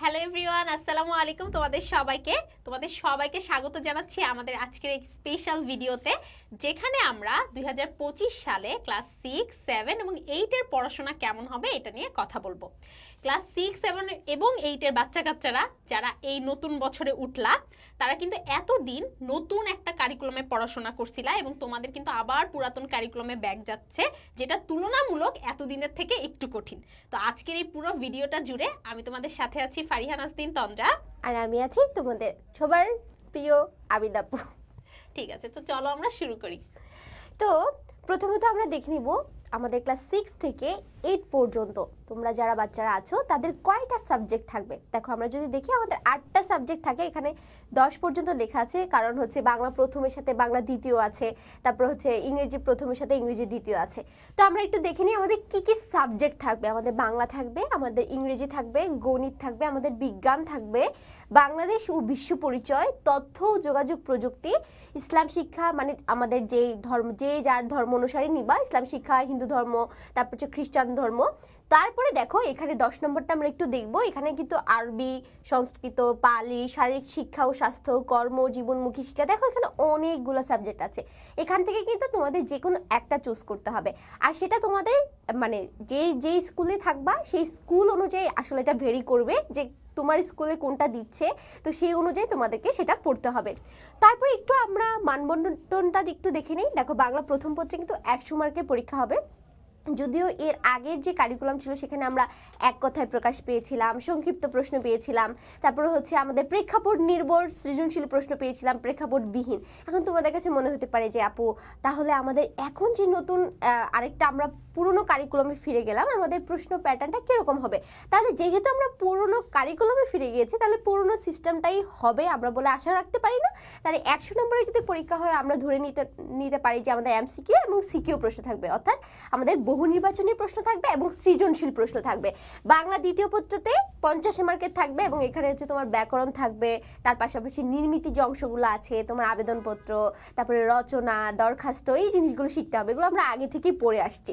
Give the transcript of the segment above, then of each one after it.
Hello everyone আসসালামু আলাইকুম তোমাদের সবাইকে। তোমাদের সবাইকে স্বাগত জানাচ্ছি আমাদের আজকের এই স্পেশাল ভিডিওতে যেখানে আমরা দুই হাজার পঁচিশ সালে ক্লাস সিক্স সেভেন এবং এইটের পড়াশোনা কেমন হবে এটা নিয়ে কথা বলব। ক্লাস সিক্স সেভেন এবং এইটের বাচ্চা কাচ্চারা যারা এই নতুন বছরে উঠলা তারা কিন্তু এতদিন নতুন একটা কারিকুলামে পড়াশোনা করছিলা এবং তোমাদের কিন্তু আবার পুরাতন কারিকুলামে ব্যাগ যাচ্ছে যেটা তুলনামূলক এতদিনের থেকে একটু কঠিন। তো আজকের এই পুরো ভিডিওটা জুড়ে আমি তোমাদের সাথে আছি ফারিহা নাজদিন তন্দ্রা। আর আমি আছি তোমাদের সবার প্রিয় আবিদাপু ঠিক আছে তো চলো আমরা শুরু করি। তো প্রথমত আমরা দেখে নিব আমাদের ক্লাস সিক্স থেকে এইট পর্যন্ত তোমরা যারা বাচ্চারা আছো, তাদের কয়টা সাবজেক্ট থাকবে? দেখো, আমরা যদি দেখি, আমাদের আটটা সাবজেক্ট থাকে, এখানে দশ পর্যন্ত লেখা আছে। কারণ হচ্ছে বাংলা প্রথমের সাথে বাংলা দ্বিতীয় আছে, তারপর হচ্ছে ইংরেজি প্রথমের সাথে ইংরেজি দ্বিতীয় আছে। তো আমরা একটু দেখে নিই আমাদের কি কি সাবজেক্ট থাকবে। আমাদের বাংলা থাকবে, আমাদের ইংরেজি থাকবে, গণিত থাকবে, আমাদের বিজ্ঞান থাকবে, বাংলাদেশ ও বিশ্ব পরিচয়, তথ্য ও যোগাযোগ প্রযুক্তি, ইসলাম শিক্ষা মানে আমাদের যেই ধর্ম, যে যার ধর্ম অনুসারে নিবা, ইসলাম শিক্ষা, হিন্দু ধর্ম, তারপর হচ্ছে খ্রিস্টান ধর্ম। তারপরে দেখো, এখানে দশ নম্বরটা আমরা একটু দেখব। এখানে কিন্তু আরবি, সংস্কৃত, পালি, শারীরিক শিক্ষা ও স্বাস্থ্য, কর্ম, জীবনমুখী শিক্ষা, দেখো এখানে অনেকগুলো সাবজেক্ট আছে। এখান থেকে কিন্তু তোমাদের যে কোনো একটা চুজ করতে হবে। আর সেটা তোমাদের মানে যে যেই স্কুলে থাকবা, সেই স্কুল অনুযায়ী আসলে এটা ভেরি করবে যে তোমার স্কুলে কোনটা দিচ্ছে। তো সেই অনুযায়ী তোমাদেরকে সেটা পড়তে হবে। তারপর একটু আমরা মানবন্টনটা একটু দেখে নিই। দেখো বাংলা প্রথম পত্রে কিন্তু একশো মার্কের পরীক্ষা হবে। যদিও এর আগের যে কারিকুলাম ছিল, সেখানে আমরা এক কথায় প্রকাশ পেয়েছিলাম, সংক্ষিপ্ত প্রশ্ন পেয়েছিলাম। তারপরে হচ্ছে আমাদের প্রেক্ষাপট নির্ভর, সৃজনশীল প্রশ্ন পেয়েছিলাম প্রেক্ষাপট বিহীন এখন তোমাদের কাছে মনে হতে পারে যে, আপু, তাহলে আমাদের এখন যে নতুন আরেকটা আমরা পুরনো কারিকুলামে ফিরে গেলাম, আমাদের প্রশ্ন প্যাটার্নটা কীরকম হবে? তাহলে যেহেতু আমরা পুরনো কারিকুলামে ফিরে গিয়েছি, তাহলে পুরনো সিস্টেমটাই হবে আমরা বলে আশা রাখতে পারি না। তাহলে একশো নম্বরের যদি পরীক্ষা হয়, আমরা ধরে নিতে নিতে পারি যে আমাদের এমসিকিউ এবং সিকিউ প্রশ্ন থাকবে। অর্থাৎ আমাদের বহু নির্বাচনী প্রশ্ন থাকবে এবং সৃজনশীল প্রশ্ন থাকবে। বাংলা দ্বিতীয় পত্রতে পঞ্চাশ মার্কের থাকবে এবং এখানে হচ্ছে তোমার ব্যাকরণ থাকবে, তার পাশাপাশি নির্মিতি যে অংশগুলো আছে, তোমার আবেদনপত্র, তারপরে রচনা, দরখাস্ত, এই জিনিসগুলো শিখতে হবে, এগুলো আমরা আগে থেকেই পড়ে আসছি।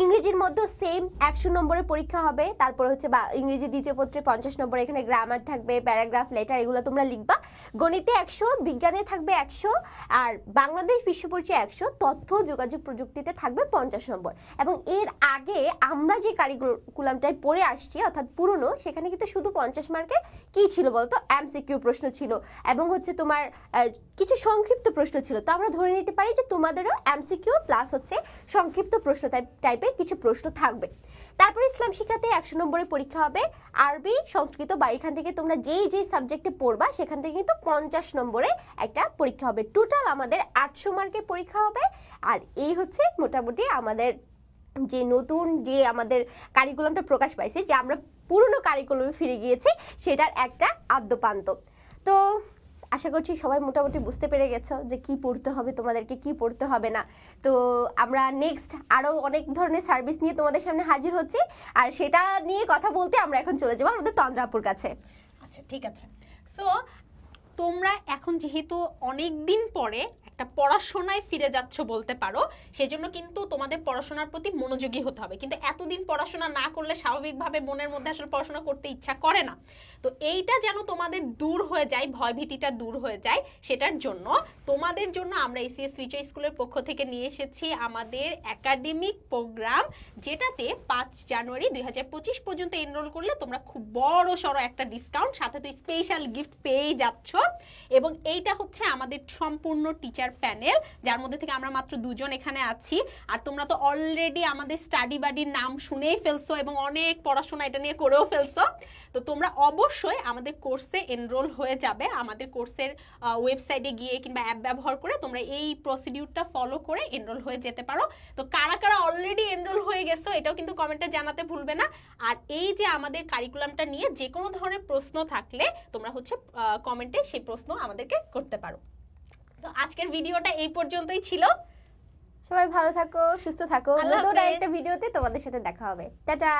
ইংরেজির মধ্যে সেম একশো নম্বরের পরীক্ষা হবে, তারপরে হচ্ছে বা ইংরেজি দ্বিতীয় পত্রে পঞ্চাশ নম্বর এখানে গ্রামার থাকবে প্যারাগ্রাফ লেটার এগুলো তোমরা লিখবা। গণিতে একশো, বিজ্ঞানে থাকবে একশো, আর বাংলাদেশ বিশ্ব পরিচয় একশো, তথ্য, যোগাযোগ প্রযুক্তিতে থাকবে পঞ্চাশ নম্বর। এবং এর আগে আমরা যে কারিকুলামটায় পড়ে আসছি, অর্থাৎ পুরনো, সেখানে কিন্তু শুধু পঞ্চাশ মার্কের কি ছিল বলতো? এমসিকিউ প্রশ্ন ছিল এবং হচ্ছে তোমার কিছু সংক্ষিপ্ত প্রশ্ন ছিল। তো আমরা ধরে নিতে পারি যে তোমাদেরও এমসিকিউ প্লাস হচ্ছে সংক্ষিপ্ত প্রশ্ন টাইপের কিছু প্রশ্ন থাকবে। তারপরে ইসলাম শিক্ষাতে একশো নম্বরের পরীক্ষা হবে আরবি, সংস্কৃত, বা এখান থেকে তোমরা যেই যেই সাবজেক্টে পড়বা, সেখান থেকে কিন্তু পঞ্চাশ নম্বরে একটা পরীক্ষা হবে। টোটাল আমাদের আটশো মার্কের পরীক্ষা হবে। আর এই হচ্ছে মোটামুটি আমাদের যে নতুন যে আমাদের কারিকুলামটা প্রকাশ পাইছে, যে আমরা পুরনো কারিকুলামে ফিরে গিয়েছি, সেটার একটা আদ্যপান্ত। তো আশা করছি সবাই মোটামুটি বুঝতে পেরে গেছো যে কি পড়তে হবে, তোমাদেরকে কি পড়তে হবে না। তো আমরা নেক্সট আরও অনেক ধরনের সার্ভিস নিয়ে তোমাদের সামনে হাজির হচ্ছি। আর সেটা নিয়ে কথা বলতে আমরা এখন চলে যাব আমাদের তন্দ্রাপুর কাছে। আচ্ছা ঠিক আছে। সো তোমরা এখন যেহেতু অনেক দিন পরে একটা পড়াশোনায় ফিরে যাচ্ছ বলতে পারো, সেজন্য কিন্তু তোমাদের পড়াশোনার প্রতি মনোযোগী হতে হবে। কিন্তু এতদিন পড়াশোনা না করলে স্বাভাবিকভাবে মনের মধ্যে আসলে পড়াশোনা করতে ইচ্ছা করে না। তো এইটা যেন তোমাদের দূর হয়ে যায়, ভয়ভীতিটা দূর হয়ে যায়, সেটার জন্য তোমাদের জন্য আমরা এসিএস ফিউচার স্কুলের পক্ষ থেকে নিয়ে এসেছি আমাদের একাডেমিক প্রোগ্রাম যেটাতে পাঁচ জানুয়ারি দুই হাজার পঁচিশ পর্যন্ত এনরোল করলে তোমরা খুব বড় সড়ো একটা ডিসকাউন্ট সাথে তো স্পেশাল গিফট পেয়ে যাচ্ছ। এবং এইটা হচ্ছে আমাদের সম্পূর্ণ টিচার প্যানেল যার মধ্যে থেকে আমরা মাত্র দুজন এখানে আছি। আর তোমরা তো অলরেডি আমাদের স্টাডি বাডির নাম শুনেই ফেলছো এবং অনেক পড়াশোনা এটা নিয়ে করেও ফেলছো। তো তোমরা অবশ্যই আমাদের কোর্সে এনরোল হয়ে যাবে। আমাদের কোর্সের ওয়েবসাইটে গিয়ে কিংবা অ্যাপ ব্যবহার করে তোমরা এই প্রসিডিউরটা ফলো করে এনরোল হয়ে যেতে পারো। তো কারা কারা অলরেডি এনরোল হয়ে গেছো এটাও কিন্তু কমেন্টে জানাতে ভুলবে না। আর এই যে আমাদের কারিকুলামটা নিয়ে যে কোনো ধরনের প্রশ্ন থাকলে তোমরা হচ্ছে কমেন্টে সেই প্রশ্ন আমাদেরকে করতে পারো। তো আজকের ভিডিওটা এই পর্যন্তই ছিল। সবাই ভালো থাকো সুস্থ থাকো। নতুন। আরেকটা ভিডিওতে তোমাদের সাথে দেখা হবে। টাটা।